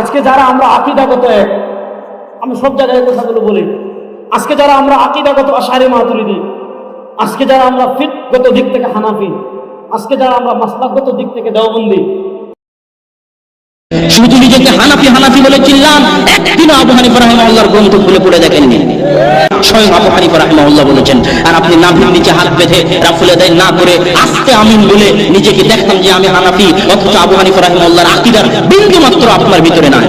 আজকে যারা আমরা আকিদাগত এক, আমি সব জায়গায় কথাগুলো বলি। আজকে যারা আমরা আকিদাগত আশারে মাতুরিদি, আজকে যারা আমরা ফিটগত দিক থেকে হানাফি, আজকে যারা আমরা মাসলাকগত দিক থেকে দেওবন্দি শুধু নিজেকে হানাফি হানাফি বলে চিনলাম। একদিন আবু হানিফা রাহিমাহুল্লাহর গ্রন্থ খুলে পড়ে দেখেননি। স্বয়ং আবু হানিফা রাহিমাহুল্লাহ বলেছেন, আর আপনি নাভির নিচে হাত বেঁধে রাফুলে দেয় না করে আস্তে আমিন বলে নিজেকে দেখতাম যে আমি হানাফি, অথচ আবু হানিফা রাহিমাহুল্লাহর আকিদার বিন্দু মাত্র আপনার ভিতরে নাই।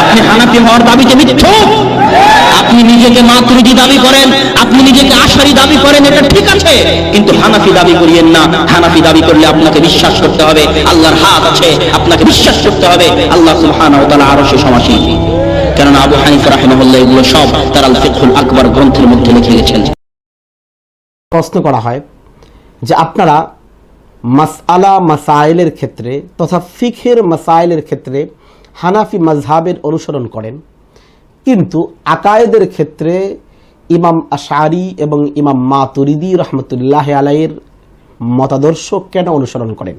আপনি হানাফি হওয়ার দাবিতে মিথ্যুক। আপনি নিজেকে মাতৃদি দাবি করেন, আপনি নিজেকে আশারি দাবি করেন, এটা ঠিক আছে। কিন্তু হানাফি দাবি করিয়েন না। হানাফি দাবি করলে আপনাকে বিশ্বাস করতে হবে, আল্লাহর হাত আছে, আপনাকে বিশ্বাস করতে হবে। আল্লাহ সুবহানাহু ওয়া তাআলা আরশে কেননা আবু হানিফা রাহিমাহুল্লাহ এগুলো সব তার আল ফিকহুল আকবর গ্রন্থের মধ্যে লিখে গেছেন। প্রশ্ন করা হয় যে আপনারা মাসআলা মাসাইলের ক্ষেত্রে তথা ফিখের মাসাইলের ক্ষেত্রে হানাফি মাজহাবের অনুসরণ করেন। কিন্তু আকায়েদের ক্ষেত্রে ইমাম আশারি এবং ইমাম মাতুরিদি রহমতুল্লাহ আলাইয়ের মতাদর্শ কেন অনুসরণ করেন?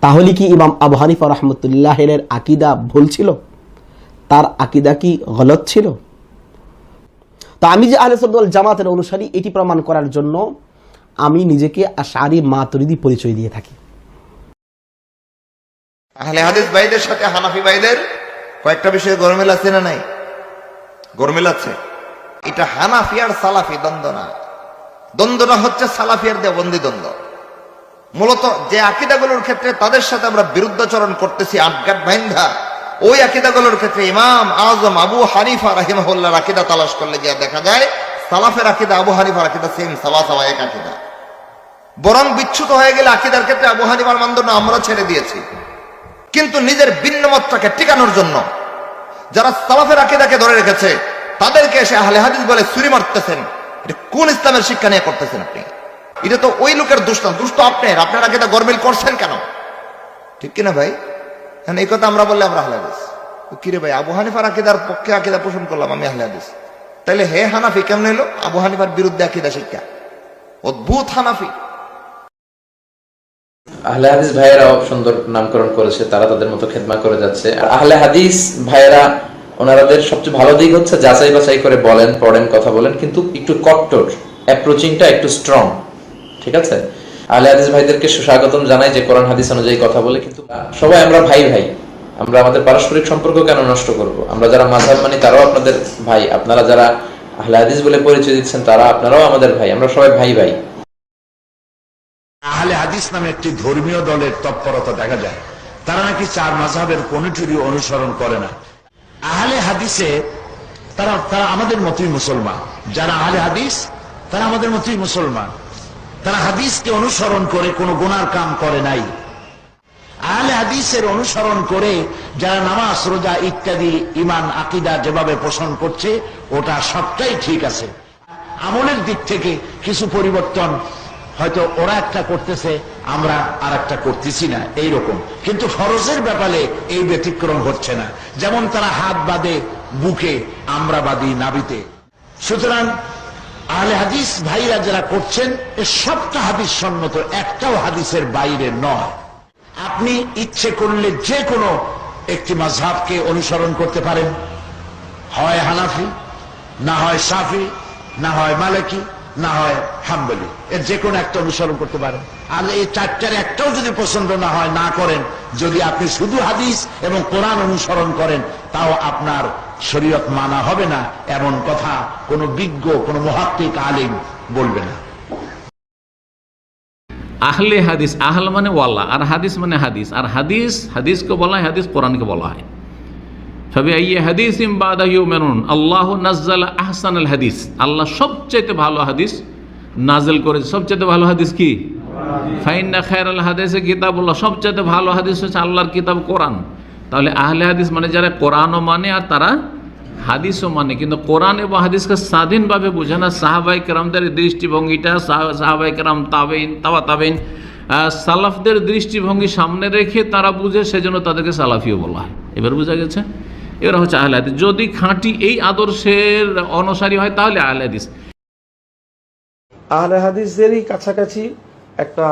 তাহলে কি ইমাম আবু হানিফা রহমতুল্লাহ এর আকিদা ভুল ছিল? তার আকিদা কি গলত ছিল? তো আমি যে আহলে সুন্নাত জামাতের অনুসারী, এটি প্রমাণ করার জন্য আমি নিজেকে আশারি মাতুরিদি পরিচয় দিয়ে থাকি। আহলে হাদিস ভাইদের সাথে হানাফি ভাইদের কয়েকটা বিষয়ে গরমিল আছে না নাই? গরমিল এটা হানাফি আর সালাফি, দ্বন্দ্ব না। দ্বন্দ্বটা হচ্ছে সালাফি আর দেবন্দি দ্বন্দ্ব। মূলত যে আকিদাগুলোর ক্ষেত্রে তাদের সাথে আমরা বিরুদ্ধাচরণ করতেছি আটগাট বাইন্ধা ওই আকিদাগুলোর ক্ষেত্রে ইমাম আজম আবু হানিফা রাহিমাহুল্লাহর আকিদা তালাশ করলে গিয়ে দেখা যায়, সালাফের আকিদা, আবু হানিফার আকিদা সেম সাবা সাবা এক আকিদা। বরং বিচ্ছুত হয়ে গেলে আকিদার ক্ষেত্রে আবু হানিফার মানদণ্ড আমরা ছেড়ে দিয়েছি। কিন্তু নিজের ভিন্নমতটাকে টিকানোর জন্য যারা সালাফের আকিদাকে ধরে রেখেছে, তাদেরকে এসে আহলে হাদিস বলে চুরি মারতেছেন। এটা কোন ইসলামের শিক্ষা নিয়ে করতেছেন আপনি? এটা তো ওই লোকের দুষ্ট দুষ্ট আপনার। আপনার আকিদা গরমিল করছেন কেন? ঠিক কিনা ভাই? এখন এই কথা আমরা বললে আমরা আহলে হাদিস। কিরে ভাই, আবু হানিফার আকিদার পক্ষে আকিদা পোষণ করলাম আমি আহলে হাদিস। তাইলে হে হানাফি কেমন এলো আবু হানিফার বিরুদ্ধে আকিদা শিক্ষা। অদ্ভুত হানাফি। আহলে হাদিস ভাইয়েরাও সুন্দর নামকরণ করেছে, তারা তাদের মতো খেদমা করে যাচ্ছে। আর আহলে হাদিস ভাইয়েরা, ওনারাদের সবচেয়ে ভালো দিক হচ্ছে যাচাই বাছাই করে বলেন, পড়েন, কথা বলেন, কিন্তু একটু কট্টর অ্যাপ্রোচিংটা একটু স্ট্রং ঠিক আছে? আহলে হাদিস ভাইদেরকে সুস্বাগতম জানাই যে কোরআন, হাদিস অনুযায়ী কথা বলে, কিন্তু সবাই আমরা ভাই ভাই, আমরা আমাদের পারস্পরিক সম্পর্ক কেন নষ্ট করব? আমরা যারা মাঝহাব মানি, তারাও আপনাদের ভাই, আপনারা যারা আহলে হাদিস বলে পরিচয় দিচ্ছেন, তারা আপনারাও আমাদের ভাই, আমরা সবাই ভাই ভাই। আহলে হাদিস নামে একটি ধর্মীয় দলের তৎপরতা দেখা যায়। তারা নাকি চার মাঝহের কোনটিরই অনুসরণ করে না। আহলে হাদিসে তারা তারা আমাদের মতোই মুসলমান। যারা আহলে হাদিস, তারা আমাদের মতোই মুসলমান। তারা হাদিসকে অনুসরণ করে কোনো গুনার কাম করে নাই। আহলে হাদিসের অনুসরণ করে যারা নামাজ, রোজা ইত্যাদি ইমান আকিদা যেভাবে পোষণ করছে, ওটা সবটাই ঠিক আছে। আমলের দিক থেকে কিছু পরিবর্তন হয়তো ওরা একটা করতেছে, আমরা আর একটা করতেছি না, এইরকম। কিন্তু ফরজের ব্যাপারে এই ব্যতিক্রম হচ্ছে না। যেমন তারা হাত বাঁধে বুকে, আমরা বাঁধি নাবিতে সুতরাং আহলে হাদিস ভাইরা যারা করছেন, এ সবটা হাদিস সম্মত, একটাও হাদিসের বাইরে নয়। আপনি ইচ্ছে করলে যে কোনো একটি মাঝহাবকে অনুসরণ করতে পারেন। হয় হানাফি, না হয় সাফি না হয় মালিকি না হয়, হাম্বলি। এর যে কোনো একটা অনুসরণ করতে পারেন। আর এই চারটার একটাও যদি পছন্দ না হয়, না করেন, যদি আপনি শুধু হাদিস এবং কোরআন অনুসরণ করেন, তাও আপনার শরীয়ত মানা হবে না, এমন কথা কোনো বিজ্ঞ, কোনো মহাত্মিক আলিম বলবে না। আহলে হাদিস, আহল মানে ওয়াল্লা আর হাদিস মানে হাদিস। আর হাদিস, হাদিসকে বলা হয়, হাদিস কোরআনকে বলা হয়। সবে আইয়ে হাদিস ইমবাদাহিউ মেনুন আল্লাহ নাজ্জাল আহসান আল হাদিস। আল্লাহ সবচেয়ে ভালো হাদিস নাজেল করেছে। সবচেয়ে ভালো হাদিস কি? ফাইন্না খায়ের আল হাদিসে কিতাবুল্লাহ। সবচেয়ে ভালো হাদিস হচ্ছে আল্লাহর কিতাব কোরআন। তাহলে আহলে হাদিস মানে যারা কোরআনও মানে আর তারা হাদিসও মানে। কিন্তু কোরআন এবং হাদিসকে স্বাধীনভাবে বোঝে না। সাহাবাই কেরামদের দৃষ্টিভঙ্গিটা সাহা- সাহাবাই কেরাম তাবেইন তাবা তাবেইন আহ, সালাফদের দৃষ্টিভঙ্গি সামনে রেখে তারা বুঝে সেজন্য তাদেরকে সালাফিও বলা হয়। এবার বোঝা গেছে? এরা হচ্ছে আহলে হাদিস। যদি খাঁটি এই আদর্শের অনুসারী হয়, তাহলে আহলে হাদিস। আহলে হাদিসদেরই কাছাকাছি একটা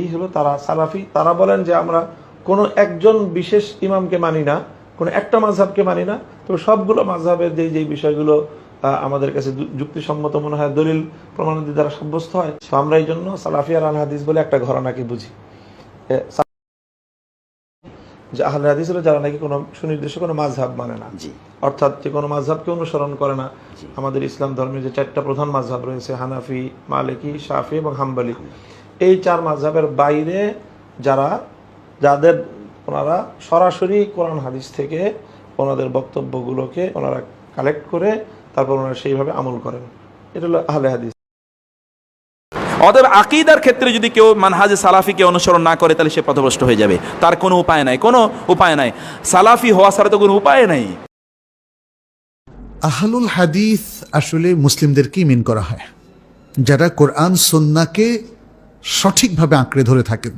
ই হলো তারা সালাফি। তারা বলেন যে আমরা কোনো একজন বিশেষ ইমামকে মানি না, কোনো একটা মাঝহাবকে মানি না তো সবগুলো মাঝহাবের যেই যেই বিষয়গুলো আমাদের কাছে যুক্তিসম্মত মনে হয়, দলিল প্রমাণাদি দ্বারা সাব্যস্ত হয়। তো আমরা এই জন্য সালাফিয়ার আল হাদিস বলে একটা ঘরানাকে বুঝি? যে আহলে হাদিস হলো যারা নাকি কোনো সুনির্দিষ্ট কোনো মাঝহাব মানে না। অর্থাৎ যে কোনো মাঝহাবকে অনুসরণ করে না। আমাদের ইসলাম ধর্মের যে চারটা প্রধান মাঝহাব রয়েছে হানাফি মালিকি শাফি এবং হাম্বলি। এই চার মাঝহাবের বাইরে যারা যাদের ওনারা সরাসরি কোরআন হাদিস থেকে ওনাদের বক্তব্যগুলোকে ওনারা কালেক্ট করে তারপর ওনারা সেইভাবে আমল করেন। এটা হলো আহলে হাদিস। অতএব আকিদার ক্ষেত্রে যদি কেউ মানহাজে সালাফিকে অনুসরণ না করে, তাহলে সে পথভ্রষ্ট হয়ে যাবে। তার কোনো উপায় নাই। কোনো উপায় নাই। সালাফি হওয়া ছাড়া তো কোনো উপায় নাই। আহলুল হাদিস আসলে মুসলিমদেরকেই মিন করা হয়? যারা কোরআন সন্নাকে সঠিকভাবে আঁকড়ে ধরে থাকেন।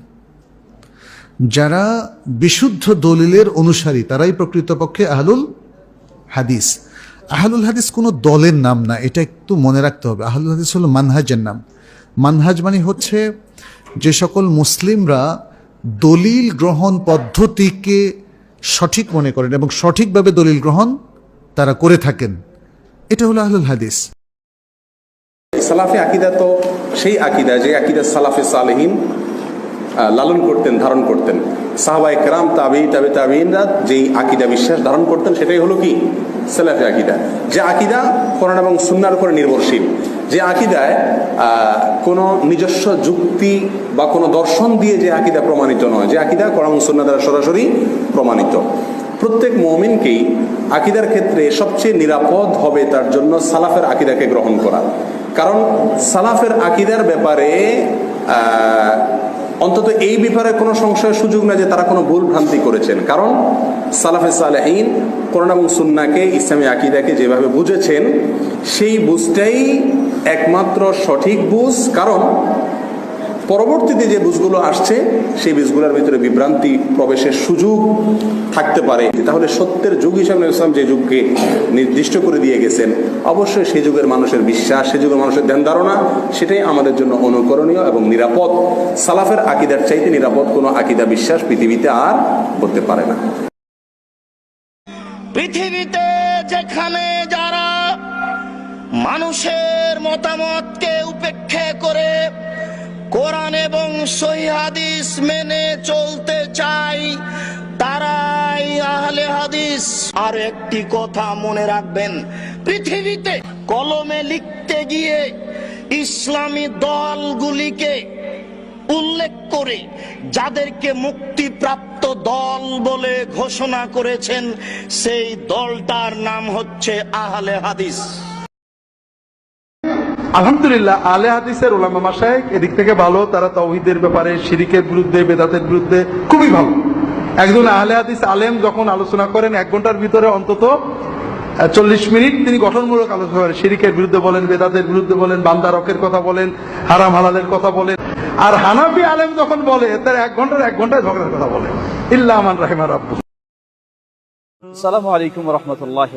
যারা বিশুদ্ধ দলিলের অনুসারী, তারাই প্রকৃতপক্ষে আহলুল হাদিস। আহলুল হাদিস কোনো দলের নাম না, এটা একটু মনে রাখতে হবে। আহলুল হাদিস হলো মানহাজের নাম। মানহাজ মানে হচ্ছে যে সকল মুসলিমরা দলিল গ্রহণ পদ্ধতিকে সঠিক মনে করেন এবং সঠিকভাবে দলিল গ্রহণ তারা করে থাকেন। এটা হলো আহলুল হাদিস। সালাফি আকিদা তো সেই আকিদা যে আকিদা সালাফে সালেহীন লালন করতেন, ধারণ করতেন। সাহাবাই কেরাম, তাবি তাবি, তাবিনরা যেই আকিদা বিশ্বাস ধারণ করতেন, সেটাই হলো কি? সালাফি আকিদা। যে আকিদা কোরআন এবং সুন্নার উপরে নির্ভরশীল। যে আকিদায় কোনো নিজস্ব যুক্তি বা কোনো দর্শন দিয়ে যে আকিদা প্রমাণিত নয়। যে আকিদা কোরআন এবং সুন্না দ্বারা সরাসরি প্রমাণিত। প্রত্যেক মমিনকেই আকিদার ক্ষেত্রে সবচেয়ে নিরাপদ হবে তার জন্য সালাফের আকিদাকে গ্রহণ করা। কারণ সালাফের আকিদার ব্যাপারে অন্তত এই ব্যাপারে কোনো সংশয়ের সুযোগ না যে তারা কোনো ভুল ভ্রান্তি করেছেন। কারণ সালাফে সালেহীন কোরআন এবং সুন্নাকে ইসলামী আকিদাকে যেভাবে বুঝেছেন, সেই বুঝটাই একমাত্র সঠিক বুঝ, কারণ পরবর্তীতে যে বুঝগুলো আসছে, সেই বুঝগুলোর ভিতরে বিভ্রান্তি প্রবেশের সুযোগ থাকতে পারে। তাহলে সত্যের যুগ হিসাবে ইসলাম যে যুগকে নির্দিষ্ট করে দিয়ে গেছেন, অবশ্যই সেই যুগের মানুষের বিশ্বাস, সেই যুগের মানুষের ধ্যান ধারণা, সেটাই আমাদের জন্য অনুকরণীয় এবং নিরাপদ। সালাফের আকিদার চাইতে নিরাপদ কোনো আকিদা বিশ্বাস পৃথিবীতে আর হতে পারে না। মতামতকে উপেক্ষা করে? কোরআন এবং হাদিস মেনে চলতে চাই, তারাই আহলে হাদিস। আর একটি কথা মনে রাখবেন, পৃথিবীতে কলমে লিখতে গিয়ে ইসলামী দলগুলিকে উল্লেখ করে যাদেরকে মুক্তিপ্রাপ্ত দল বলে ঘোষণা করেছেন, সেই দলটার নাম হচ্ছে আহলে হাদিস। আলহামদুলিল্লাহ, আলে হাদিসের ওলামা মাসায়েক এদিক থেকে ভালো, তারা তৌহিদের ব্যাপারে, শিরিকের বিরুদ্ধে, বেদাতের বিরুদ্ধে খুবই ভালো। একজন আহলে হাদিস আলেম যখন আলোচনা করেন, এক ঘণ্টার ভিতরে অন্তত চল্লিশ মিনিট তিনি গঠনমূলক আলোচনা করেন। শিরিকের বিরুদ্ধে বলেন, বেদাতের বিরুদ্ধে বলেন বান্দারকের কথা বলেন, হারাম হালালের কথা বলেন। আর হানাফি আলেম যখন বলে, তার এক ঘণ্টার এক ঘন্টায় ঝগড়ার কথা বলে। ইল্লা আমান রাহিমা রাব্বু। সালামু আলাইকুম রহমতুল্লাহ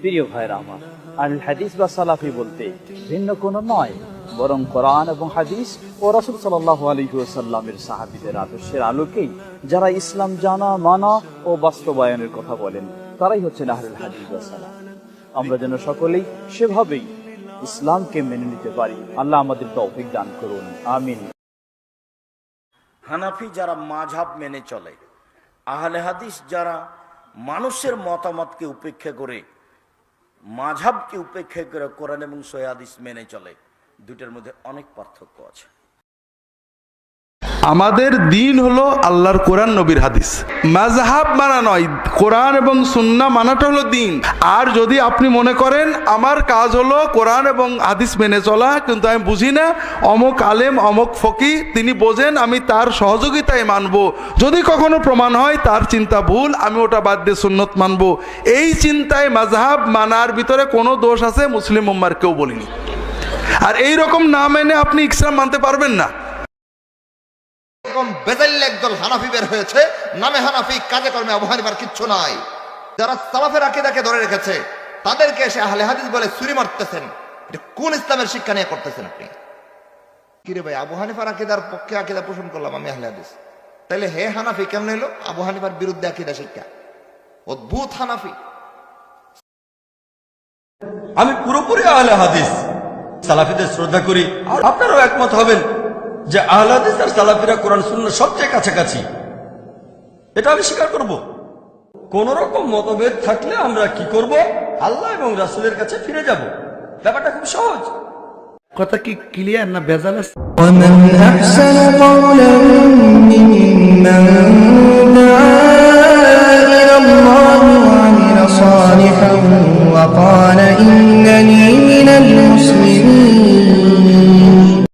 প্রিয় ভাইরা আমার আল হাদিস বা সালাফি বলতে ভিন্ন কোনো নয়, বরং কোরআন এবং হাদিস ও রসুল সাল্লাহ আলহিউসাল্লামের সাহাবিদের আদর্শের আলোকেই যারা ইসলাম জানা, মানা ও বাস্তবায়নের কথা বলেন, তারাই হচ্ছেন আহরুল হাদিস বা সালাফ। আমরা যেন সকলেই সেভাবেই ইসলামকে মেনে নিতে পারি। আল্লাহ আমাদের তৌফিক দান করুন। আমিন। হানাফি যারা মাঝাব মেনে চলে, আহলে হাদিস যারা মানুষের মতামতকে উপেক্ষা করে মাঝাবকে উপেক্ষা করে কোরআন এবং সৈয়াদিস মেনে চলে। দুটার মধ্যে অনেক পার্থক্য আছে। আমাদের দিন হলো আল্লাহর কোরআন, নবীর হাদিস। মাযহাব মানা নয়, কোরআন এবং সুন্নাহ মানাটা হলো দিন। আর যদি আপনি মনে করেন, আমার কাজ হলো কোরআন এবং হাদিস মেনে চলা, কিন্তু আমি বুঝি না, অমুক আলেম, অমুক ফকি তিনি বোঝেন, আমি তার সহযোগিতায় মানব। যদি কখনো প্রমাণ হয়, তার চিন্তা ভুল, আমি ওটা বাদ দিয়ে সুন্নত মানব। এই চিন্তায় মাযহাব মানার ভিতরে কোনো দোষ আছে? মুসলিম উম্মার কেউ বলিনি। আর এই রকম না মেনে আপনি ইসলাম মানতে পারবেন না। একদল হানাফি বের হয়েছে, নামে হানাফি, কাজে কর্মে আবু হানিফার কিচ্ছু নাই। যারা সালাফের ধরে রেখেছে, তাদেরকে এসে আহলে হাদিস বলে মারতেছেন। কোন ইসলামের শিক্ষা নিয়ে করতেছেন আপনি? কিরে ভাই, আবু হানিফার আকিদার পক্ষে আকিদা পোষণ করলাম আমি আহলে হাদিস। তাইলে হে হানাফি, কেমন এলো আবু হানিফার বিরুদ্ধে আকিদা শিক্ষা। অদ্ভুত হানাফি। আমি পুরোপুরি আহলে হাদিস। সালাফিদের শ্রদ্ধা করি। আর আপনারাও একমত হবেন। যে আহলাদিস হাদিস আর সালাফিরা কোরআন শূন্য সবচেয়ে কাছাকাছি। এটা আমি স্বীকার করব। কোন রকম মতভেদ থাকলে আমরা কি করব? আল্লাহ এবং রাসুলের কাছে ফিরে যাব। ব্যাপারটা খুব সহজ। কথা কি ক্লিয়ার না বেজাল আছে?